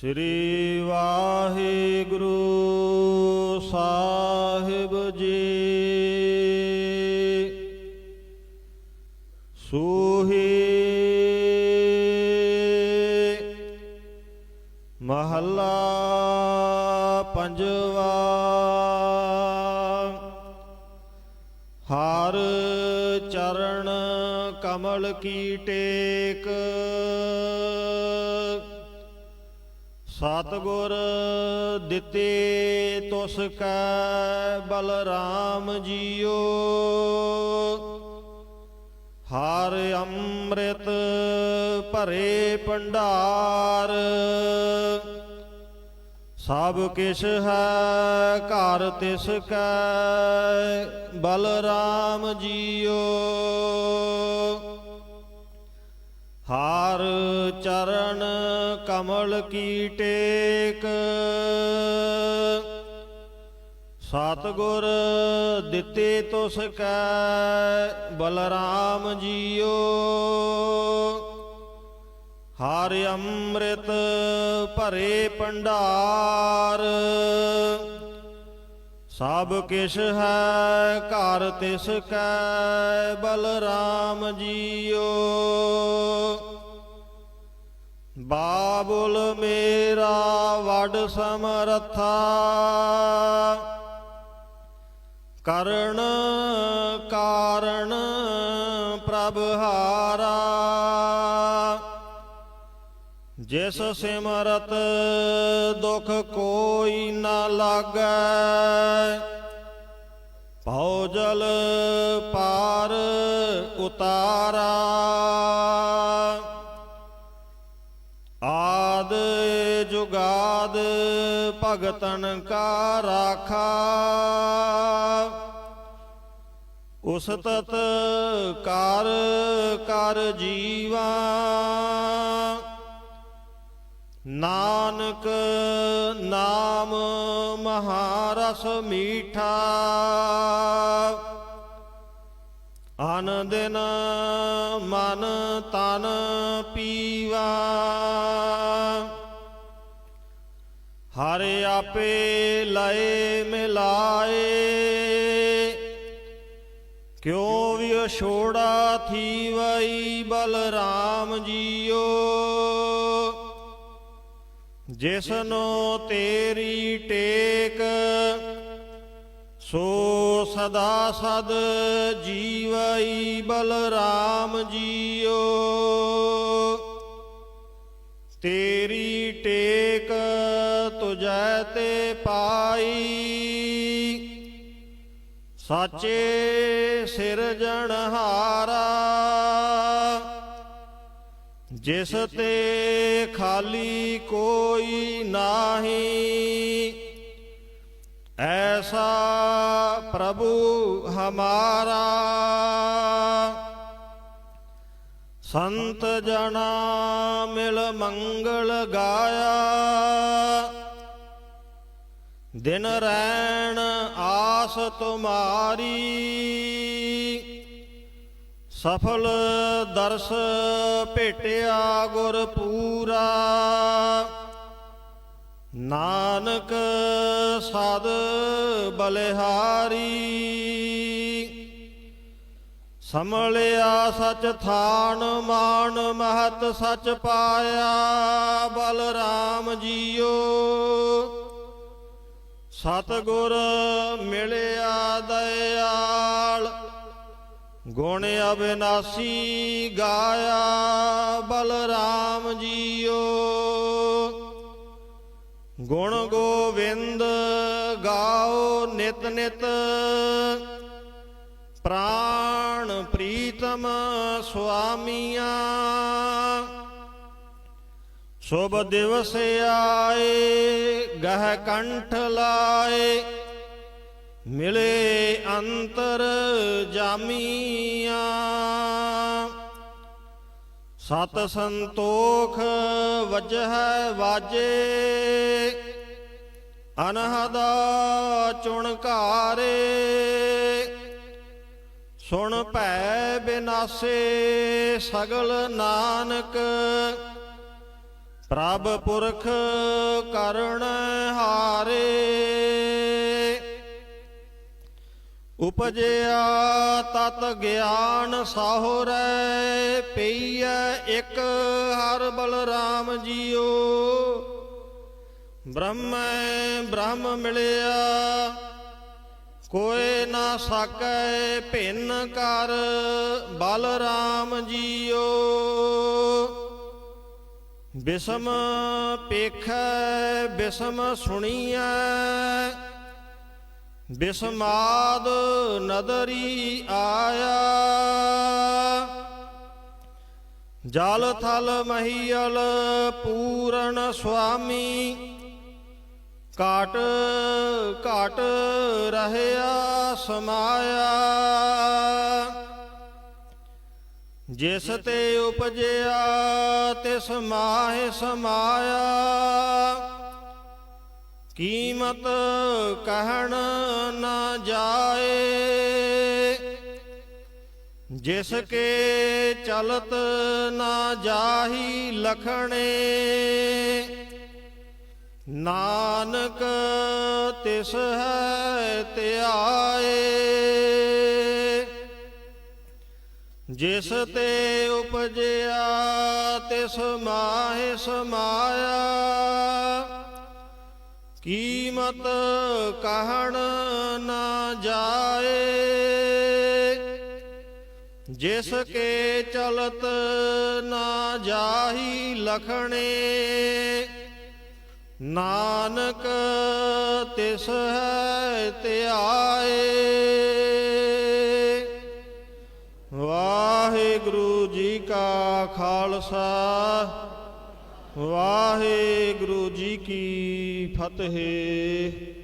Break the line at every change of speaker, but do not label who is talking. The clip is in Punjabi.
ਸ੍ਰੀ ਵਾਹਿਗੁਰੂ ਸਾਹਿਬ ਜੀ। ਸੂਹੀ ਮਹੱਲਾ ਪੰਜਵਾ। ਹਰ ਚਰਨ ਕਮਲ ਕੀ ਟੇਕ। ਸਤਗੁਰ ਦਿੱਤੇ ਤੁਸ ਕੈ ਬਲਰਾਮ ਜੀਓ। ਹਰ ਅੰਮ੍ਰਿਤ ਭਰੇ ਭੰਡਾਰ, ਸਭ ਕਿਛ ਹੈ ਘਰ ਤਿਸ ਕੈ ਬਲਰਾਮ ਜੀਓ। ਹਾਰ ਚਰਨ ਕਮਲ ਕੀ ਟੇਕ। ਸਤਗੁਰ ਦਿੱਤੇ ਤੁਸ ਕੈ, ਬਲਰਾਮ ਜੀਓ। ਹਰ ਅੰਮ੍ਰਿਤ ਭਰੇ ਭੰਡਾਰ। ਸਭ ਕਿਛ ਹੈ, ਘਰ ਤਿਸ ਕੈ, ਬਲਰਾਮ ਜੀਓ। ਬਾਬੁਲ ਮੇਰਾ ਵਡ ਸਮਰਥਾ। ਕਰਣ ਕਾਰਣ ਪ੍ਰਭ ਹਾਰ ਜਿਸ ਸਿਮਰਤ, ਦੁਖ ਕੋਈ ਨਾ ਲਾਗੈ। ਭਉ ਜਲ ਪਾਰ ਉਤਾਰਾ। ਆਦ ਜੁਗਾਦ ਭਗਤਨ ਕਾ ਰਾਖਾ। ਉਸ ਤਤ ਕਰ ਕਰ ਜੀਵਾ ਨਾਨਕ ਨਾਮ ਮਹਾਰਸ ਮੀਠਾ। ਅਨ ਦਿਨ ਮਨ ਤਨ ਪੀਵਾ। ਹਰਿ ਆਪੇ ਲਏ ਮਿਲਾਏ। ਕਿਉ ਵਿਛੋੜਾ ਥੀ ਵਈ ਬਲਰਾਮ ਜੀਓ। ਜਿਸਨੋ ਤੇਰੀ ਟੇਕ, ਸੋ ਸਦਾ ਸਦ ਜੀਵਈ ਬਲਰਾਮ ਜੀਓ। ਤੇਰੀ ਟੇਕ ਤੁਜੈ ਤੇ ਪਾਈ, ਸਾਚੇ ਸਿਰਜਣਹਾਰਾ ਜਿਸ ਤੇ ਖਾਲੀ ਕੋਈ ਨਾਹੀ। ਐਸਾ ਪ੍ਰਭੂ ਹਮਾਰਾ। ਸੰਤ ਜਨਾ ਮਿਲ ਮੰਗਲ ਗਾਇਆ। ਦਿਨ ਰੈਣ ਆਸ ਤੁਮਾਰੀ। ਸਫਲ ਦਰਸ ਭੇਟਿਆ ਗੁਰ ਪੂਰਾ ਨਾਨਕ ਸਦ ਬਲਿਹਾਰੀ। ਸਮਲਿਆ ਸਚ ਥਾਨ ਮਾਨ ਮਹਤ ਸਚ ਪਾਇਆ। ਬਲਰਾਮ ਜੀਓ। ਸਤਗੁਰ ਮਿਲਿਆ ਦਇਆਲ। ਗੁਣ ਅਬਿਨਾਸੀ ਗਾਇਆ ਬਲਰਾਮ ਜੀਓ। ਗੁਣ ਗੋਵਿੰਦ ਗਾਓ ਨਿਤ ਨਿਤ। ਪ੍ਰਾਣ ਪ੍ਰੀਤਮ ਸੁਆਮੀਆਂ। ਸ਼ੁਭ ਦਿਵਸ ਆਏ, ਗਹਿ ਕੰਠ ਲਾਏ। ਮਿਲੇ ਅੰਤਰ ਜਾਮੀਆਂ। ਸਤ ਸੰਤੋਖ ਵਜਹਿ ਵਾਜੇ, ਅਨਹਦਾ ਚੁਣਕਾਰੇ ਸੁਣ ਭੈ ਬਿਨਾਸੇ ਸਗਲ ਨਾਨਕ, ਪ੍ਰਭ ਪੁਰਖ ਕਰਨ ਹਾਰੇ। ਉਪਜਿਆ ਤਤ ਗਿਆਨ ਸਾਹੁਰੈ, ਪਈਐ ਇੱਕ ਹਰ ਬਲਰਾਮ ਜੀਓ। ਬ੍ਰਹਮੈ ਬ੍ਰਹਮ ਮਿਲਿਆ ਕੋਏ ਨਾ ਸਕੈ ਭਿੰਨ ਕਰ ਬਲਰਾਮ ਜੀਓ। ਬਿਸਮ ਪੇਖੈ, ਬਿਸਮ ਸੁਣੀਐ ਬਿਸਮਾਦ ਨਦਰੀ ਆਇਆ। ਜਲ ਥਲ ਮਹੀਲ ਪੂਰਨ ਸੁਆਮੀ ਕਾਟ ਕਾਟ ਰਹਿਆ ਸਮਾਇਆ। ਜਿਸ ਤੇ ਉਪਜਿਆ, ਤਿਸ ਮਾਹਿ ਸਮਾਇਆ। ਕੀਮਤ ਕਹਿਣ ਨਾ ਜਾਏ। ਜਿਸ ਕੇ ਚਲਤ ਨਾ ਜਾਹੀ ਲਖਣੇ। ਨਾਨਕ ਤਿਸ ਹੈ ਧਿਆਏ। ਜਿਸ ਤੇ ਉਪਜਿਆ ਤਿਸ ਮਾਹਿ ਸਮਾਇਆ। ਕੀਮਤ ਕਹਣ ਨਾ ਜਾਏ। ਜਿਸ ਕੇ ਚਲਤ ਨਾ ਜਾਹੀ ਲਖਣੇ, ਨਾਨਕ ਤਿਸ ਹੈ ਧਿਆਏ। ਵਾਹਿਗੁਰੂ ਜੀ ਕਾ ਖਾਲਸਾ, ਵਾਹਿਗੁਰੂ ਜੀ ਕੀ ਫਤਿਹ।